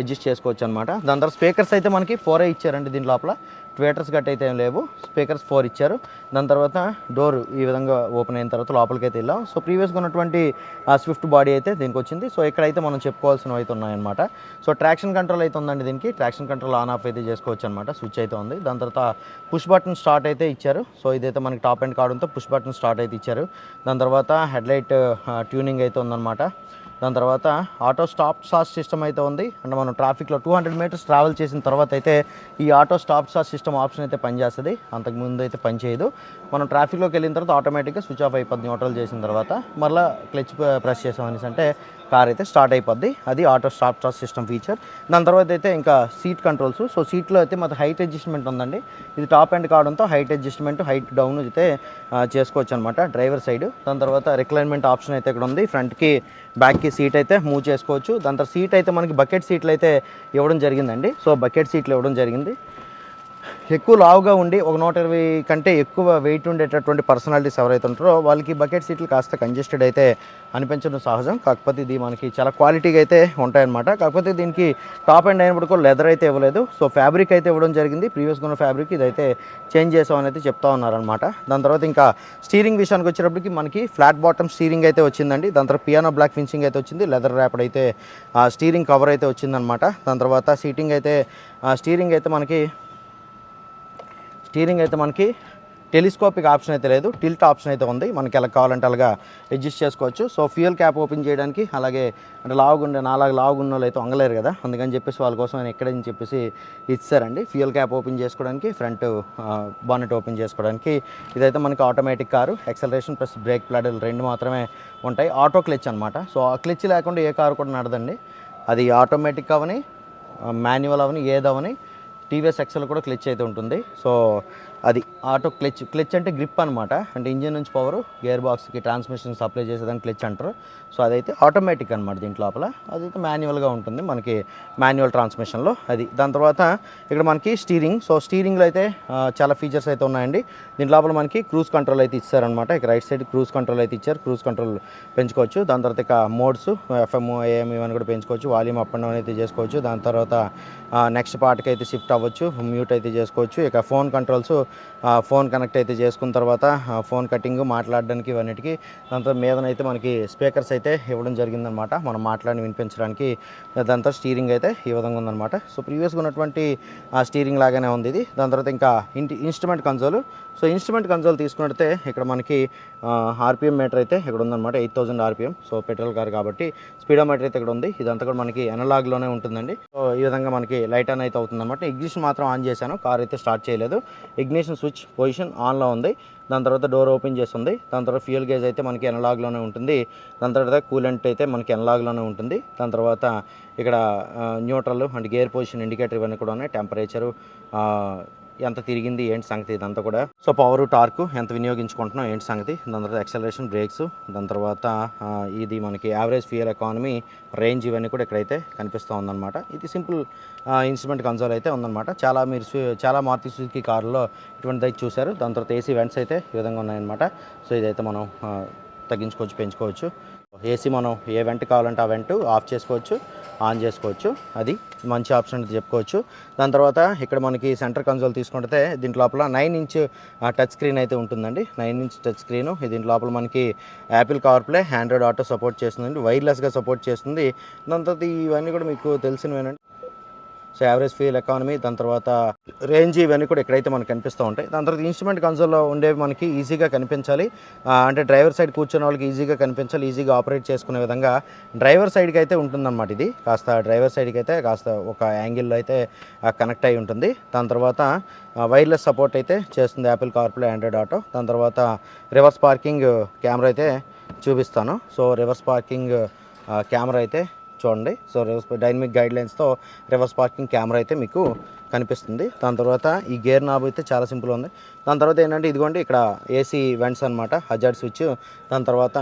అడ్జస్ట్ చేసుకోవచ్చు అనమాట దాని తర్వాత స్పీకర్స్ అయితే మనకి ఫోరే ఇచ్చారండి దీని లోపల. ట్వేటర్స్ గట్ అయితే ఏం లేవు. స్పీకర్స్ ఫోర్ ఇచ్చారు. దాని తర్వాత డోర్ ఈ విధంగా ఓపెన్ అయిన తర్వాత లోపలికి అయితే వెళ్ళాం. సో ప్రీవియస్గా ఉన్నటువంటి స్విఫ్ట్ బాడీ అయితే దీనికి వచ్చింది. సో ఇక్కడైతే మనం చెప్పుకోవాల్సినవి అయితే ఉన్నాయన్నమాట. సో ట్రాక్షన్ కంట్రోల్ అయితే ఉందండి దీనికి. ట్రాక్షన్ కంట్రోల్ ఆన్ ఆఫ్ అయితే చేసుకోవచ్చు అనమాట స్విచ్ అయితే ఉంది. దాని తర్వాత పుష్ బటన్ స్టార్ట్ అయితే ఇచ్చారు. సో ఇదైతే మనకి టాప్ అండ్ కావడంతో పుష్ బటన్ స్టార్ట్ అయితే ఇచ్చారు. దాని తర్వాత హెడ్లైట్ ట్యూనింగ్ అయితే ఉందన్నమాట. దాని తర్వాత ఆటో స్టాప్ స్టార్ట్ సిస్టమ్ అయితే ఉంది. అండ్ మనం ట్రాఫిక్లో టూ హండ్రెడ్ మీటర్స్ ట్రావెల్ చేసిన తర్వాత అయితే ఈ auto stop start system option అయితే పనిచేస్తుంది. అంతకు ముందు అయితే పనిచేయదు మనం ట్రాఫిక్లోకి వెళ్ళిన తర్వాత ఆటోమేటిక్గా స్విచ్ ఆఫ్ అయిపోద్ది. న్యూట్రల్ చేసిన తర్వాత మళ్ళీ క్లచ్ ప్రెస్ చేసాం అనేసి అంటే కార్ అయితే స్టార్ట్ అయిపోద్ది. అది auto stop start system feature. దాని తర్వాత అయితే ఇంకా సీట్ కంట్రోల్స్. సో సీట్లో అయితే మాకు హైట్ అడ్జస్ట్మెంట్ ఉందండి. ఇది టాప్ ఎండ్ కావడంతో హైట్ అడ్జస్ట్మెంట్ హైట్ డౌన్ అయితే చేసుకోవచ్చు అనమాట డ్రైవర్ సైడ్. దాని తర్వాత రిక్లైన్మెంట్ ఆప్షన్ అయితే ఇక్కడ ఉంది. ఫ్రంట్కి బ్యాక్కి సీట్ అయితే మూవ్ చేసుకోవచ్చు. దాని తర్వాత సీట్ అయితే మనకి బకెట్ సీట్లు అయితే ఇవ్వడం జరిగిందండి. సో బకెట్ సీట్లు ఇవ్వడం జరిగింది. ఎక్కువ లావుగా ఉండి ఒక నూట ఇరవై కంటే ఎక్కువ వెయిట్ ఉండేటటువంటి పర్సనాలిటీస్ ఎవరైతే ఉంటారో వాళ్ళకి బకెట్ సీట్లు కాస్త కంజెస్టెడ్ అయితే అనిపించడం సహజం. కాకపోతే ఇది మనకి చాలా క్వాలిటీగా అయితే ఉంటాయన్నమాట. కాకపోతే దీనికి టాప్ అండ్ అయినప్పుడు కూడా లెదర్ అయితే ఇవ్వలేదు. సో ఫ్యాబ్రిక్ అయితే ఇవ్వడం జరిగింది. ప్రీవియస్గా ఉన్న ఫ్యాబ్రిక్ ఇదైతే చేంజ్ చేసామని అయితే చెప్తా ఉన్నారనమాట దాని తర్వాత ఇంకా స్టీరింగ్ విషయానికి వచ్చేటప్పటికి మనకి ఫ్లాట్ బాటమ్ స్టీరింగ్ అయితే వచ్చిందండి. దాని తర్వాత పియానో బ్లాక్ ఫినిషింగ్ అయితే వచ్చింది. లెదర్ ర్యాప్డ్ అయితే స్టీరింగ్ కవర్ అయితే వచ్చిందనమాట దాని తర్వాత సీటింగ్ అయితే స్టీరింగ్ అయితే మనకి స్టీరింగ్ అయితే మనకి టెలిస్కోపిక్ ఆప్షన్ అయితే లేదు టిల్ట్ ఆప్షన్ అయితే ఉంది. మనకి ఎలా కావాలంటే అలాగా అడ్జస్ట్ చేసుకోవచ్చు. సో ఫ్యూయల్ క్యాప్ ఓపెన్ చేయడానికి అలాగే అంటే లావుగుండే నాలాగా లావుగున్న వాళ్ళు అయితే వంగలేరు కదా. అందుకని చెప్పేసి వాళ్ళ కోసం నేను ఎక్కడని చెప్పేసి ఇచ్చారండి. ఫ్యూయల్ క్యాప్ ఓపెన్ చేసుకోవడానికి ఫ్రంట్ బానెట్ ఓపెన్ చేసుకోవడానికి ఇదైతే మనకి automatic car. Acceleration plus brake pedal రెండు మాత్రమే ఉంటాయి. ఆటో క్లిచ్ అనమాట సో ఆ క్లిచ్ లేకుండా ఏ కారు కూడా నడదండి. అది ఆటోమేటిక్ అవని మాన్యువల్ అవని ఏదవని టీవీఎస్ ఎక్సెల్ కూడా క్లిచ్ అయితే ఉంటుంది. సో అది ఆటో క్లచ్. క్లచ్ అంటే గ్రిప్ అనమాట అంటే ఇంజిన్ నుంచి పవర్ గేర్ బాక్స్కి ట్రాన్స్మిషన్ సప్లై చేసేదాన్ని క్లచ్ అంటారు. సో అదైతే ఆటోమేటిక్ అనమాట దీంట్ లోపల. అదైతే మాన్యువల్గా ఉంటుంది మనకి మాన్యువల్ ట్రాన్స్మిషన్లో అది దాని తర్వాత ఇక్కడ మనకి స్టీరింగ్ సో స్టీరింగ్లో అయితే చాలా ఫీచర్స్ అయితే ఉన్నాయండి. దీని లోపల మనకి క్రూజ్ కంట్రోల్ అయితే ఇచ్చారనమాట ఇక రైట్ సైడ్ క్రూజ్ కంట్రోల్ అయితే ఇచ్చారు. క్రూజ్ కంట్రోల్ పెంచుకోవచ్చు. దాని తర్వాత ఇక మోడ్స్ ఎఫ్ఎం ఏఎం ఇవన్నీ కూడా పెంచుకోవచ్చు. వాల్యూమ్ అప్ అండ్ డౌన్ అయితే చేసుకోవచ్చు. దాని తర్వాత నెక్స్ట్ పార్ట్కి అయితే షిఫ్ట్ అవ్వచ్చు. మ్యూట్ అయితే చేసుకోవచ్చు. ఇక ఫోన్ కంట్రోల్స్ ఫోన్ కనెక్ట్ అయితే చేసుకున్న తర్వాత ఫోన్ కటింగ్ మాట్లాడడానికి ఇవన్నిటికీ దాంతో మీదనైతే మనకి స్పీకర్స్ అయితే ఇవ్వడం జరిగిందనమాట. మనం మాట్లాడి వినిపించడానికి దాంతో స్టీరింగ్ అయితే ఈ విధంగా ఉందన్నమాట సో ప్రీవియస్గా ఉన్నటువంటి స్టీరింగ్ లాగానే ఉంది ఇది. దాని తర్వాత ఇంకా ఇంటి instrument console. So instrument console తీసుకున్నట్టే ఇక్కడ మనకి ఆర్పిఎం మీటర్ అయితే ఇక్కడ ఉందన్నమాట eight thousand RPM. So petrol car కాబట్టి స్పీడోమీటర్ అయితే ఇక్కడ ఉంది. ఇదంతా కూడా మనకి ఎనలాగ్లోనే ఉంటుందండి. సో ఈ విధంగా మనకి లైట్ ఆన్ అయితే అవుతుందన్నమాట. ఇగ్నిషన్ మాత్రం ఆన్ చేశాను కార్ అయితే స్టార్ట్ చేయలేదు. ఇగ్నిషన్ స్విచ్ పొజిషన్ ఆన్లో ఉంది. దాని తర్వాత డోర్ ఓపెన్ చేస్తుంది. దాని తర్వాత ఫ్యూయల్ గేజ్ అయితే మనకి ఎనలాగ్లోనే ఉంటుంది. దాని తర్వాత కూలెంట్ అయితే మనకి ఎనలాగ్లోనే ఉంటుంది. దాని తర్వాత ఇక్కడ neutral and gear position indicator ఇవన్నీ కూడా ఉన్నాయి. టెంపరేచరు ఎంత తిరిగింది ఏంటి సంగతి ఇదంతా కూడా. సో పవర్ టార్క్ ఎంత వినియోగించుకుంటున్నాం ఏంటి సంగతి. దాని తర్వాత ఎక్సలరేషన్ బ్రేక్స్ దాని తర్వాత ఇది మనకి యావరేజ్ ఫ్యూయల్ ఎకానమీ రేంజ్ ఇవన్నీ కూడా ఇక్కడైతే కనిపిస్తూ ఉందన్నమాట. ఇది సింపుల్ ఇన్స్ట్రుమెంట్ కన్సోల్ అయితే ఉందన్నమాట. చాలా మీరు సు- చాలా మారుతి సుజుకి కారులో ఇటువంటిది అయితే చూశారు. దాని తర్వాత ఏసీ వెంట్స్ అయితే ఈ విధంగా ఉన్నాయన్నమాట. సో ఇదైతే మనం తగ్గించుకోవచ్చు పెంచుకోవచ్చు. ఏసీ మనం ఏ వెంట కావాలంటే ఆ వెంట ఆఫ్ చేసుకోవచ్చు ఆన్ చేసుకోవచ్చు. అది మంచి ఆప్షన్ అని చెప్పుకోవచ్చు. దాని తర్వాత ఇక్కడ మనకి సెంటర్ కన్సోల్ తీసుకుంటే దీంట్ లోపల నైన్ ఇంచ్ టచ్ స్క్రీన్ అయితే ఉంటుందండి. Nine inch touch screen. దీని లోపల మనకి Apple CarPlay Android auto support చేస్తుందండి. వైర్లెస్గా సపోర్ట్ చేస్తుంది. దాని తర్వాత ఇవన్నీ కూడా మీకు తెలిసినవేనండి. సో యావరేజ్ ఫీల్ ఎకానమీ దాని తర్వాత రేంజ్ ఇవన్నీ కూడా ఎక్కడైతే మనకు కనిపిస్తూ ఉంటాయి. దాని తర్వాత ఇన్స్ట్రుమెంట్ కన్సోల్లో ఉండేవి మనకి ఈజీగా కనిపించాలి. అంటే డ్రైవర్ సైడ్ కూర్చున్న వాళ్ళకి ఈజీగా కనిపించాలి ఈజీగా ఆపరేట్ చేసుకునే విధంగా డ్రైవర్ సైడ్కి అయితే ఉంటుందన్నమాట ఇది. కాస్త డ్రైవర్ సైడ్కి అయితే కాస్త ఒక యాంగిల్లో అయితే కనెక్ట్ అయి ఉంటుంది. దాని తర్వాత వైర్లెస్ సపోర్ట్ అయితే చేస్తుంది యాపిల్ కార్ప్లే ఆండ్రాయిడ్ ఆటో. దాని తర్వాత రివర్స్ పార్కింగ్ కెమెరా అయితే చూపిస్తాను. సో రివర్స్ పార్కింగ్ కెమెరా అయితే చూడండి. సో రివర్స్ డైనమిక్ గైడ్ లైన్స్తో రివర్స్ పార్కింగ్ కెమెరా అయితే మీకు కనిపిస్తుంది. దాని తర్వాత ఈ గేర్ నాబ్ అయితే చాలా సింపుల్ ఉంది. దాని తర్వాత ఏంటంటే ఇదిగోండి ఇక్కడ ఏసీ వెంట్స్ అనమాట హజార్డ్ స్విచ్ దాని తర్వాత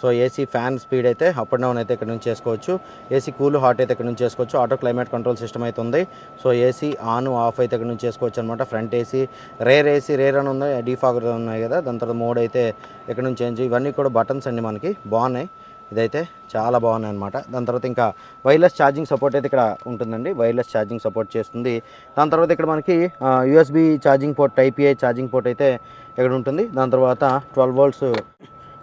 సో ఏసీ ఫ్యాన్ స్పీడ్ అయితే అప్ అండ్ డౌన్ అయితే ఇక్కడ నుంచి చేసుకోవచ్చు. ఏసీ కూల్ హాట్ అయితే ఇక్కడ నుంచి చేసుకోవచ్చు. ఆటో క్లైమేట్ కంట్రోల్ సిస్టమ్ అయితే ఉంది. సో ఏసీ ఆన్ ఆఫ్ అయితే ఇక్కడ నుంచి చేసుకోవచ్చు అనమాట front AC rear AC rear అని ఉంది డీఫాగర్ ఉన్నాయి కదా. దాని తర్వాత మోడ్ అయితే ఇక్కడ నుంచి చేంజ్. ఇవన్నీ కూడా బటన్స్ అండి మనకి. బాగున్నాయి. ఇదైతే చాలా బాగున్నాయి అనమాట దాని తర్వాత ఇంకా వైర్లెస్ ఛార్జింగ్ సపోర్ట్ అయితే ఇక్కడ ఉంటుందండి. వైర్లెస్ ఛార్జింగ్ సపోర్ట్ చేస్తుంది. దాని తర్వాత ఇక్కడ మనకి USB charging port టైపీఐ charging port అయితే ఇక్కడ ఉంటుంది. దాని తర్వాత twelve volts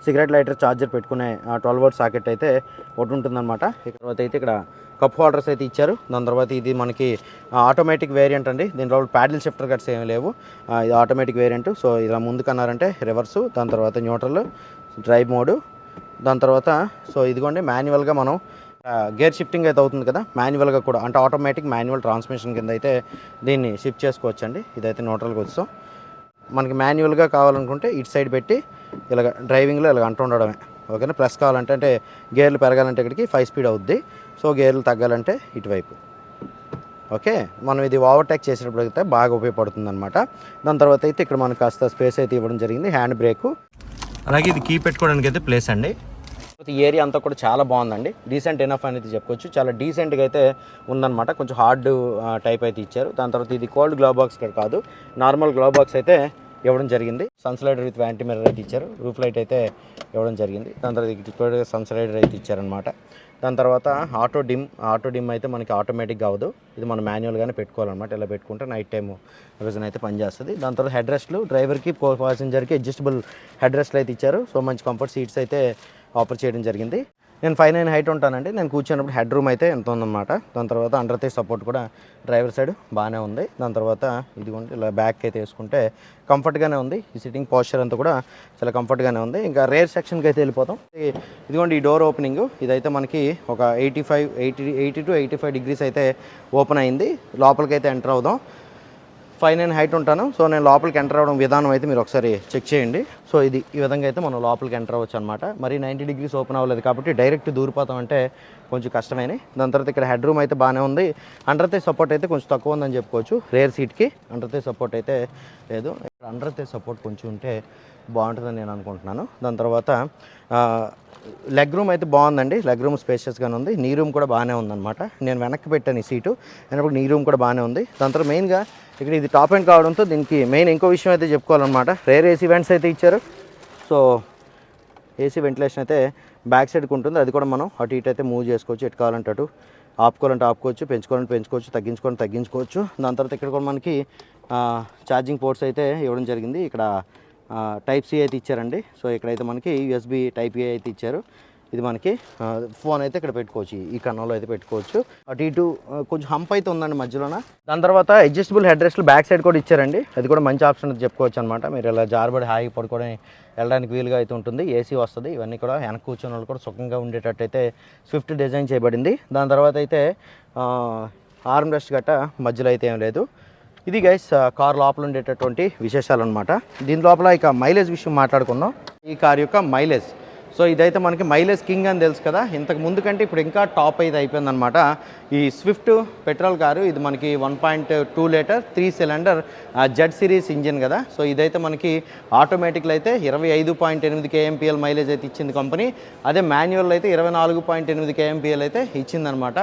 cigarette lighter charger పెట్టుకునే ట్వెల్వ్ వోల్ట్ సాకెట్ అయితే ఒకటి ఉంటుందన్నమాట. ఇక తర్వాత అయితే ఇక్కడ కప్ హోల్డర్స్ అయితే ఇచ్చారు. దాని తర్వాత ఇది మనకి ఆటోమేటిక్ వేరియంట్ అండి. దీంట్లో ప్యాడిల్ షిఫ్టర్ కట్స్ ఏమి లేవు. ఇది ఆటోమేటిక్ వేరియంట్ సో ఇలా ముందుకన్నారంటే రివర్సు దాని తర్వాత న్యూట్రల్ డ్రైవ్ మోడు దాని తర్వాత సో ఇదిగోండి మాన్యువల్గా మనం గేర్ షిఫ్టింగ్ అయితే అవుతుంది కదా మాన్యువల్గా కూడా అంటే ఆటోమేటిక్ మాన్యువల్ ట్రాన్స్మిషన్ కింద అయితే దీన్ని షిఫ్ట్ చేసుకోవచ్చు అండి ఇదైతే న్యూట్రల్గా వచ్చాం మనకి మాన్యువల్గా కావాలనుకుంటే ఇటు సైడ్ పెట్టి ఇలాగ డ్రైవింగ్లో ఇలాగ అంటూ ఉండడమే. ఓకేనా? ప్లస్ కావాలంటే అంటే గేర్లు పెరగాలంటే ఇక్కడికి ఫైవ్ స్పీడ్ అవుద్ది. సో గేర్లు తగ్గాలంటే ఇటువైపు. ఓకే? మనం ఇది ఓవర్టేక్ చేసేటప్పుడు అయితే బాగా ఉపయోగపడుతుంది అనమాట దాని తర్వాత అయితే ఇక్కడ మనకు కాస్త స్పేస్ అయితే ఇవ్వడం జరిగింది. Hand brake. అలాగే ఇది కీ పెట్టుకోవడానికి అయితే ప్లేస్ అండి. ఈ ఏరియా అంతా కూడా చాలా బాగుందండి. డీసెంట్ ఎనఫ్ అనేది చెప్పుకోవచ్చు. చాలా డీసెంట్గా అయితే ఉందన్నమాట. కొంచెం హార్డ్ టైప్ అయితే ఇచ్చారు. దాని తర్వాత ఇది కోల్డ్ గ్లో బాక్స్ కాదు. నార్మల్ గ్లో బాక్స్ అయితే ఇవ్వడం జరిగింది. సన్స్లైడర్ విత్ వ్యాంటీ మిర్రర్ అయితే ఇచ్చారు. రూఫ్ లైట్ అయితే ఇవ్వడం జరిగింది. దాని తర్వాత ఇది సన్స్లైడర్ అయితే ఇచ్చారనమాట దాని తర్వాత ఆటో డిమ్ ఆటో డిమ్ అయితే మనకి ఆటోమేటిక్గా అవ్వదు. ఇది మనం మాన్యువల్గానే పెట్టుకోవాలన్నమాట. ఇలా పెట్టుకుంటే నైట్ టైం విజన్ అయితే పనిచేస్తుంది దాని తర్వాత హెడ్ రెస్ట్లు డ్రైవర్కి ప్యాసింజర్కి అడ్జస్టబుల్ హెడ్ రెస్ట్లు అయితే ఇచ్చారు. సో మంచి కంఫర్ట్ సీట్స్ అయితే ఆఫర్ చేయడం జరిగింది. నేను ఫైవ్ నైన్ హైట్ ఉంటానండి. నేను కూర్చున్నప్పుడు హెడ్ రూమ్ అయితే ఎంత ఉందన్నమాట. దాని తర్వాత అండర్ తీ సపోర్ట్ కూడా డ్రైవర్ సైడ్ బాగానే ఉంది. దాని తర్వాత ఇదిగోండి ఇలా బ్యాక్ అయితే వేసుకుంటే కంఫర్ట్గానే ఉంది. ఈ సిట్టింగ్ పోస్చర్ అంతా కూడా చాలా కంఫర్ట్గానే ఉంది. ఇంకా రేర్ సెక్షన్కి అయితే వెళ్ళిపోతాం. ఇదిగోండి ఈ డోర్ ఓపెనింగ్ ఇదైతే మనకి ఒక eighty five eighty eighty to eighty five degrees అయితే ఓపెన్ అయింది. లోపలికి అయితే ఎంటర్ అవుదాం. ఫైవ్ నైన్ హైట్ ఉంటాను. సో నేను లోపలికి ఎంటర్ అవ్వడం విధానం అయితే మీరు ఒకసారి చెక్ చేయండి. సో ఇది ఈ విధంగా అయితే మనం లోపలికి ఎంటర్ అవ్వచ్చు అనమాట మరి నైంటీ డిగ్రీస్ ఓపెన్ అవ్వలేదు కాబట్టి డైరెక్ట్ దూరిపోతాం అంటే కొంచెం కష్టమైన దాని తర్వాత ఇక్కడ హెడ్ రూమ్ అయితే బాగానే ఉంది. అండర్తే సపోర్ట్ అయితే కొంచెం తక్కువ ఉందని చెప్పుకోవచ్చు. రేర్ సీట్కి అండర్తే సపోర్ట్ అయితే లేదు. అండర్తే సపోర్ట్ కొంచెం ఉంటే బాగుంటుందని నేను అనుకుంటున్నాను. దాని తర్వాత లెగ్ రూమ్ అయితే బాగుందండి. లెగ్ రూమ్ స్పేషియస్గానే ఉంది. నీ రూమ్ కూడా బాగానే ఉందన్నమాట. నేను వెనక్కి పెట్టాను ఈ సీటు. అయినప్పుడు నీ రూమ్ కూడా బాగానే ఉంది. దాని తర్వాత మెయిన్గా ఇక్కడ ఇది టాప్ ఎండ్ కావడంతో దీనికి మెయిన్ ఇంకో విషయం అయితే చెప్పుకోవాలన్నమాట. రేర్ ఏసీ వెంట్స్ అయితే ఇచ్చారు. సో ఏసీ వెంటిలేషన్ అయితే బ్యాక్ సైడ్కి ఉంటుంది. అది కూడా మనం అటు ఇటు అయితే మూవ్ చేసుకోవచ్చు. ఎటు కావాలంటే అటు ఆపుకోవాలంటే ఆపుకోవచ్చు. పెంచుకోవాలంటే పెంచుకోవచ్చు. తగ్గించుకోవాలంటే తగ్గించుకోవచ్చు. దాని తర్వాత ఇక్కడ కూడా మనకి ఛార్జింగ్ పోర్ట్స్ అయితే ఇవ్వడం జరిగింది. ఇక్కడ టైప్ సి అయితే ఇచ్చారండి. సో ఇక్కడైతే మనకి యూఎస్బి టైప్ ఏ అయితే ఇచ్చారు. ఇది మనకి ఫోన్ అయితే ఇక్కడ పెట్టుకోవచ్చు. ఈ- కన్నంలో అయితే పెట్టుకోవచ్చు. అటు ఇటు కొంచెం హంప్ అయితే ఉందండి మధ్యలోన. దాని తర్వాత అడ్జస్టబుల్ హెడ్ రెస్ట్లు బ్యాక్ సైడ్ కూడా ఇచ్చారండి. అది కూడా మంచి ఆప్షన్ చెప్పుకోవచ్చు అనమాట మీరు ఇలా జారబడి హాయిగా పడుకొని వెళ్ళడానికి వీలుగా అయితే ఉంటుంది. ఏసీ వస్తుంది. ఇవన్నీ కూడా వెనక కూర్చొని వాళ్ళు కూడా సుఖంగా ఉండేటట్టు అయితే స్విఫ్ట్ డిజైన్ చేయబడింది. దాని తర్వాత అయితే ఆర్మ్ రెస్ట్ గట్ట మధ్యలో అయితే ఏం లేదు. ఇది గైస్ కార్ లోపల ఉండేటటువంటి విశేషాలు అనమాట దీని లోపల ఇక మైలేజ్ విషయం మాట్లాడుకుందాం. ఈ కార్ యొక్క మైలేజ్ సో ఇదైతే మనకి మైలేజ్ కింగ్ అని తెలుసు కదా. ఇంతకు ముందు కంటే ఇప్పుడు ఇంకా టాప్ అయితే అయిపోయిందనమాట ఈ స్విఫ్ట్ పెట్రోల్ కారు ఇది మనకి one point two litre three cylinder Z series engine కదా. సో ఇదైతే మనకి ఆటోమేటిక్లో అయితే ఇరవై ఐదు పాయింట్ ఎనిమిది కేఎంపిఎల్ మైలేజ్ అయితే ఇచ్చింది కంపెనీ అదే మాన్యువల్ అయితే ఇరవై నాలుగు పాయింట్ ఎనిమిది కేఎంపిఎల్ అయితే ఇచ్చిందనమాట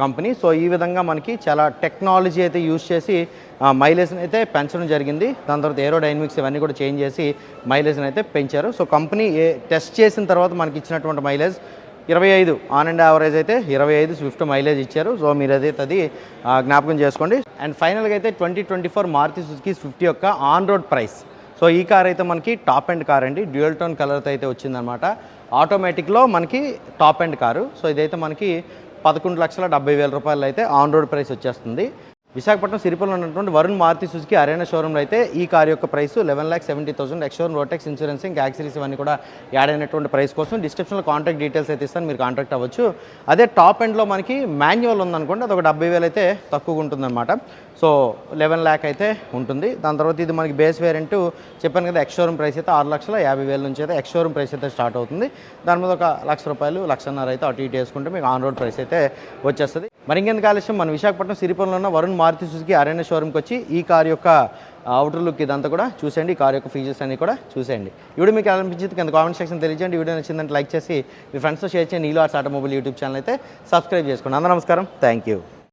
కంపెనీ. సో ఈ విధంగా మనకి చాలా టెక్నాలజీ అయితే యూజ్ చేసి మైలేజ్ని అయితే పెంచడం జరిగింది. దాని తర్వాత ఏరో డైనమిక్స్ ఇవన్నీ కూడా చేంజ్ చేసి మైలేజ్ని అయితే పెంచారు. సో కంపెనీ ఏ టెస్ట్ చేసిన తర్వాత మనకి ఇచ్చినటువంటి మైలేజ్ ఇరవై ఐదు. ఆన్ అండ్ యావరేజ్ అయితే ఇరవై ఐదు స్విఫ్ట్ మైలేజ్ ఇచ్చారు. సో మీరు అదైతే అది జ్ఞాపకం చేసుకోండి. అండ్ ఫైనల్గా అయితే twenty twenty four Maruti Suzuki Swift యొక్క ఆన్ రోడ్ ప్రైస్ సో ఈ కార్ అయితే మనకి టాప్ ఎండ్ కార్ అండి. డ్యూయల్ టోన్ కలర్తో అయితే వచ్చిందనమాట ఆటోమేటిక్లో మనకి టాప్ ఎండ్ కారు. సో ఇదైతే మనకి పదకొండు లక్షల డెబ్బై వేల రూపాయలు అయితే ఆన్ రోడ్ ప్రైస్ వచ్చేస్తుంది. విశాఖపట్నం సిరిపల్లి ఉన్నటువంటి వరుణ్ మారుతి సుజుకి అరేనా షోరూమ్లో అయితే ఈ కార్ యొక్క price eleven lakh seventy thousand ex showroom road tax insurance ఇంకా యాక్సరీస్ ఇవన్నీ కూడా యాడ్ అయినటువంటి ప్రైస్ కోసం డిస్క్రిప్షన్లో కాంటాక్ట్ డీటెయిల్స్ అయితే ఇస్తాను మీరు కాంటాక్ట్ అవ్వచ్చు. అదే టాప్ ఎండ్లో మనకి మాన్యువల్ ఉందనుకోండి అదొక డెబ్బై వేలు అయితే తక్కువగా ఉంటుందన్నమాట. సో లెవెన్ ల్యాక్ అయితే ఉంటుంది. దాని తర్వాత ఇది మనకి బేస్ వేరియంట్ చెప్పాను కదా ఎక్స్షోరూమ్ ప్రైస్ అయితే ఆరు లక్షల యాభై వేల నుంచి అయితే ఎక్స్షోరూమ్ ప్రైస్ అయితే స్టార్ట్ అవుతుంది. దాని మీద ఒక లక్ష రూపాయలు లక్షన్నర అయితే అటు ఇటు వేసుకుంటే మీకు ఆన్ రోడ్ ప్రైస్ అయితే వచ్చేస్తుంది. మరి ఇంకెందుకు ఆలస్యం? మన విశాఖపట్నం సిరిపురంలో ఉన్న వరుణ్ మారుతి సుజుకి అరణ్య షోరూమ్కి వచ్చి ఈ కార్ యొక్క అవుటర్ లుక్ ఇదంతా కూడా చూసేయండి. ఈ కార్ యొక్క ఫీచర్స్ అన్ని కూడా చూసేయండి. వీడియో మీకు అనిపించింది కింద కామెంట్ సెక్షన్ తెలియజేయండి. వీడియో నచ్చిందంటే లైక్ చేసి మీ ఫ్రెండ్స్తో షేర్ చేయండి. నీలో ఆర్ట్స్ ఆటోమొబైల్ యూట్యూబ్ ఛానల్ అయితే సబ్స్క్రైబ్ చేసుకోండి. అందరూ నమస్కారం. Thank you